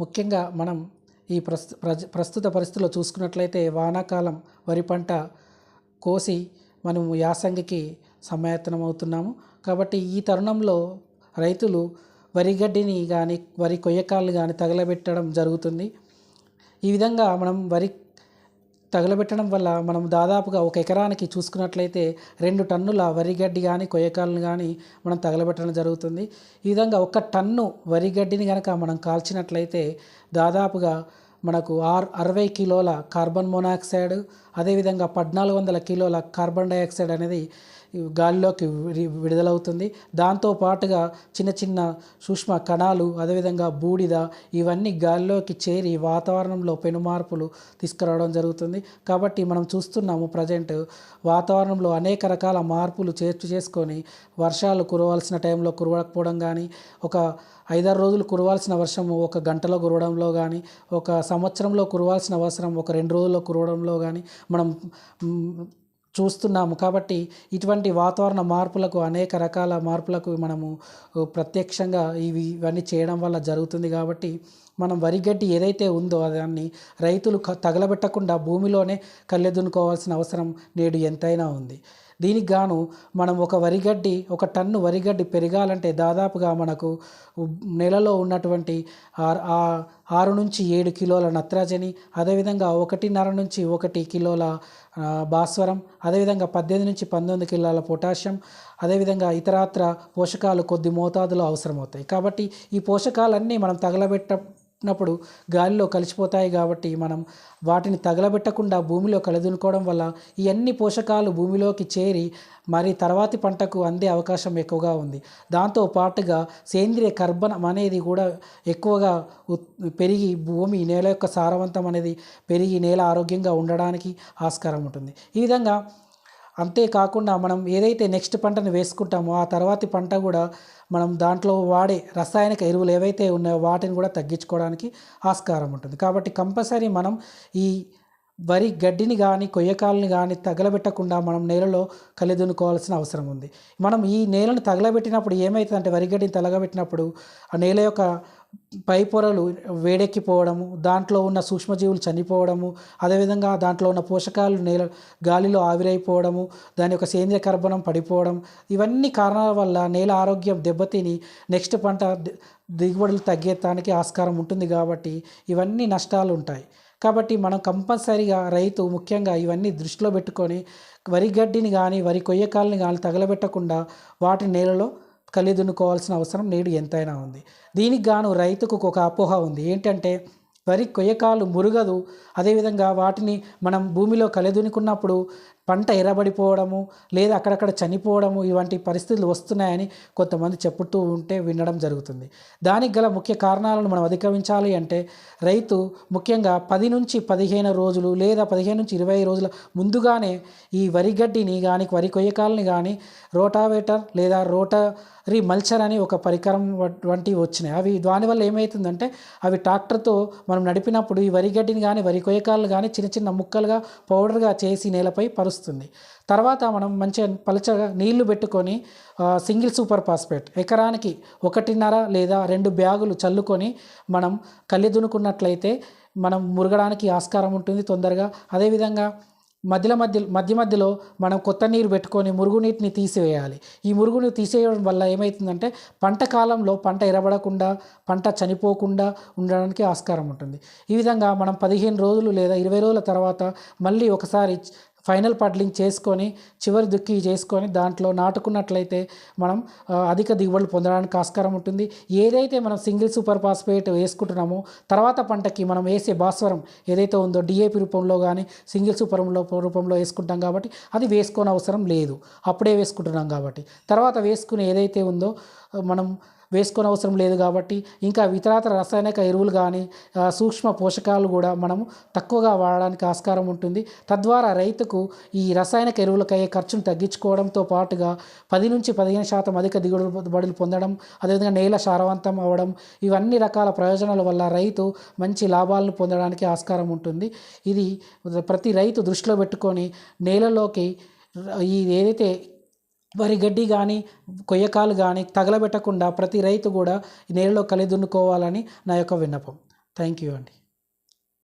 ముఖ్యంగా మనం ఈ ప్రస్తు ప్రజ ప్రస్తుత పరిస్థితుల్లో చూసుకున్నట్లయితే వానాకాలం వరి పంట కోసి మనము యాసంగికి సమాయత్తనం అవుతున్నాము. కాబట్టి ఈ తరుణంలో రైతులు వరి గడ్డిని కానీ వరి కొయ్యకాలు కానీ తగలబెట్టడం జరుగుతుంది. ఈ విధంగా మనం వరి తగలబెట్టడం వల్ల మనం దాదాపుగా ఒక ఎకరానికి చూసుకున్నట్లయితే రెండు టన్నుల వరి గడ్డి కానీ కొయ్యకాలను కానీ మనం తగలబెట్టడం జరుగుతుంది. ఈ విధంగా ఒక టన్ను వరి గడ్డిని కనుక మనం కాల్చినట్లయితే దాదాపుగా మనకు ఆర్ అరవై కిలోల కార్బన్ మోనాక్సైడ్ అదేవిధంగా పద్నాలుగు వందల కిలోల కార్బన్ డైఆక్సైడ్ అనేది గాలిలోకి విడి విడుదలవుతుంది. దాంతో పాటుగా చిన్న చిన్న సూక్ష్మ కణాలు అదేవిధంగా బూడిద ఇవన్నీ గాలిలోకి చేరి వాతావరణంలో పెను మార్పులు తీసుకురావడం జరుగుతుంది. కాబట్టి మనం చూస్తున్నాము ప్రజెంట్ వాతావరణంలో అనేక రకాల మార్పులు చేర్చు చేసుకొని వర్షాలు కురవాల్సిన టైంలో కురవకపోవడం కానీ ఒక ఐదారు రోజులు కురవాల్సిన వర్షము ఒక గంటలో కురవడంలో కానీ ఒక సంవత్సరంలో కురవాల్సిన అవసరం ఒక రెండు రోజుల్లో కురవడంలో కానీ మనం చూస్తున్నాము. కాబట్టి ఇటువంటి వాతావరణ మార్పులకు అనేక రకాల మార్పులకు మనము ప్రత్యక్షంగా ఇవి ఇవన్నీ చేయడం వల్ల జరుగుతుంది. కాబట్టి మనం వరిగడ్డి ఏదైతే ఉందో దాన్ని రైతులు తగలబెట్టకుండా భూమిలోనే కళ్ళెదునుకోవాల్సిన అవసరం నేడు ఎంతైనా ఉంది. దీనికి గాను మనం ఒక వరిగడ్డి ఒక టన్ను వరిగడ్డి పెరగాలంటే దాదాపుగా మనకు నెలలో ఉన్నటువంటి ఆరు నుంచి ఏడు కిలోల నత్రజని అదేవిధంగా ఒకటిన్నర నుంచి ఒకటి కిలోల భాస్వరం అదేవిధంగా పద్దెనిమిది నుంచి పంతొమ్మిది కిలోల పొటాషియం అదేవిధంగా ఇతరాత్ర పోషకాలు కొద్ది మోతాదులో అవసరమవుతాయి. కాబట్టి ఈ పోషకాలన్నీ మనం తగలబెట్ట తగలబెట్టినప్పుడు గాలిలో కలిసిపోతాయి కాబట్టి మనం వాటిని తగలబెట్టకుండా భూమిలో కలదునుకోవడం వల్ల ఇవన్నీ పోషకాలు భూమిలోకి చేరి మరి తర్వాతి పంటకు అందే అవకాశం ఎక్కువగా ఉంది. దాంతో పాటుగా సేంద్రియ కర్బనం అనేది కూడా ఎక్కువగా పెరిగి భూమి నేల యొక్క సారవంతం అనేది పెరిగి నేల ఆరోగ్యంగా ఉండడానికి ఆస్కారం ఉంటుంది. ఈ విధంగా అంతేకాకుండా మనం ఏదైతే నెక్స్ట్ పంటను వేసుకుంటామో ఆ తర్వాతి పంట కూడా మనం దాంట్లో వాడే రసాయనిక ఎరువులు ఏవైతే ఉన్నాయో వాటిని కూడా తగ్గించుకోవడానికి ఆస్కారం ఉంటుంది. కాబట్టి కంపల్సరీ మనం ఈ వరి గడ్డిని కానీ కొయ్యకాలని కానీ తగలబెట్టకుండా మనం నేలలో కలిదునుకోవాల్సిన అవసరం ఉంది. మనం ఈ నేలను తగలబెట్టినప్పుడు ఏమవుతుందంటే వరి గడ్డిని తగలబెట్టినప్పుడు ఆ నేల యొక్క పై పొరలు వేడెక్కిపోవడము దాంట్లో ఉన్న సూక్ష్మజీవులు చనిపోవడము అదేవిధంగా దాంట్లో ఉన్న పోషకాలు నేల గాలిలో ఆవిరైపోవడము దాని యొక్క సేంద్రియ కర్బనం పడిపోవడం ఇవన్నీ కారణాల వల్ల నేల ఆరోగ్యం దెబ్బతిని నెక్స్ట్ పంట దిగుబడులు తగ్గేదానికి ఆస్కారం ఉంటుంది కాబట్టి ఇవన్నీ నష్టాలు ఉంటాయి కాబట్టి మనం కంపల్సరీగా రైతు ముఖ్యంగా ఇవన్నీ దృష్టిలో పెట్టుకొని వరి గడ్డిని కానీ వరి కొయ్యకాలని కానీ తగలబెట్టకుండా వాటి నేలలో కలిదున్నుకోవాల్సిన అవసరం నేడు ఎంతైనా ఉంది. దీనికి గాను రైతుకు ఒక అపోహ ఉంది. ఏంటంటే వరి కొయ్యకాలు మురుగదు. అదేవిధంగా వాటిని మనం భూమిలో కలిదునుకున్నప్పుడు పంట ఎరబడిపోవడము లేదా అక్కడక్కడ చనిపోవడము ఇలాంటి పరిస్థితులు వస్తున్నాయని కొంతమంది చెప్పుతూ ఉంటే వినడం జరుగుతుంది. దానికి గల ముఖ్య కారణాలను మనం అధిగమించాలి అంటే రైతు ముఖ్యంగా పది నుంచి పదిహేను రోజులు లేదా పదిహేను నుంచి ఇరవై రోజుల ముందుగానే ఈ వరి గడ్డిని కానీ వరి కొయ్యకాలని కానీ రోటావేటర్ లేదా రోటరీ మల్చర్ అని ఒక పరికరం వంటివి వచ్చినాయి. అవి దానివల్ల ఏమవుతుందంటే అవి ట్రాక్టర్తో మనం నడిపినప్పుడు ఈ వరి గడ్డిని కానీ వరి కొయ్యకాలను కానీ చిన్న చిన్న ముక్కలుగా పౌడర్గా చేసి నేలపై పరుస్తుంది తర్వాత మనం మంచిగా పలచగా నీళ్ళు పెట్టుకొని సింగిల్ సూపర్ ఫాస్ఫేట్ ఎకరానికి ఒకటిన్నర లేదా రెండు బ్యాగులు చల్లుకొని మనం కళ్ళి దున్నుకున్నట్లయితే మనం మురగడానికి ఆస్కారం ఉంటుంది తొందరగా. అదేవిధంగా మధ్యలో మధ్య మధ్య మధ్యలో మనం కొత్త నీరు పెట్టుకొని మురుగునీటిని తీసివేయాలి. ఈ మురుగుని తీసేయడం వల్ల ఏమవుతుందంటే పంట కాలంలో పంట ఎరబడకుండా పంట చనిపోకుండా ఉండడానికి ఆస్కారం ఉంటుంది. ఈ విధంగా మనం పదిహేను రోజులు లేదా ఇరవై రోజుల తర్వాత మళ్ళీ ఒకసారి ఫైనల్ పడ్లింగ్ చేసుకొని చివరి దుక్కి చేసుకొని దాంట్లో నాటుకున్నట్లయితే మనం అధిక దిగుబడులు పొందడానికి ఆస్కారం ఉంటుంది. ఏదైతే మనం సింగిల్ సూపర్ ఫాస్ఫేట్ వేసుకుంటున్నామో తర్వాత పంటకి మనం వేసే భాస్వరం ఏదైతే ఉందో డిఏపి రూపంలో కానీ సింగిల్ సూపర్ రూపంలో వేసుకుంటాం కాబట్టి అది వేసుకోని అవసరం లేదు. అప్పుడే వేసుకుంటున్నాం కాబట్టి. తర్వాత వేసుకునే ఏదైతే ఉందో మనం వేసుకోని అవసరం లేదు కాబట్టి ఇంకా ఇతరాతర రసాయనిక ఎరువులు కానీ సూక్ష్మ పోషకాలు కూడా మనము తక్కువగా వాడడానికి ఆస్కారం ఉంటుంది. తద్వారా రైతుకు ఈ రసాయనిక ఎరువులకు అయ్యే ఖర్చును తగ్గించుకోవడంతో పాటుగా పది నుంచి పదిహేను శాతం అధిక దిగుబడులు పొందడం అదేవిధంగా నేల సారవంతం అవ్వడం ఇవన్నీ రకాల ప్రయోజనాల వల్ల రైతు మంచి లాభాలను పొందడానికి ఆస్కారం ఉంటుంది. ఇది ప్రతి రైతు దృష్టిలో పెట్టుకొని నేలలోకి ఈ ఏదైతే వరి గడ్డి కానీ కొయ్యకాలు కానీ తగలబెట్టకుండా ప్రతి రైతు కూడా నేలలో కలిదున్నుకోవాలని నా యొక్క విన్నపం. థ్యాంక్ యూ అండి.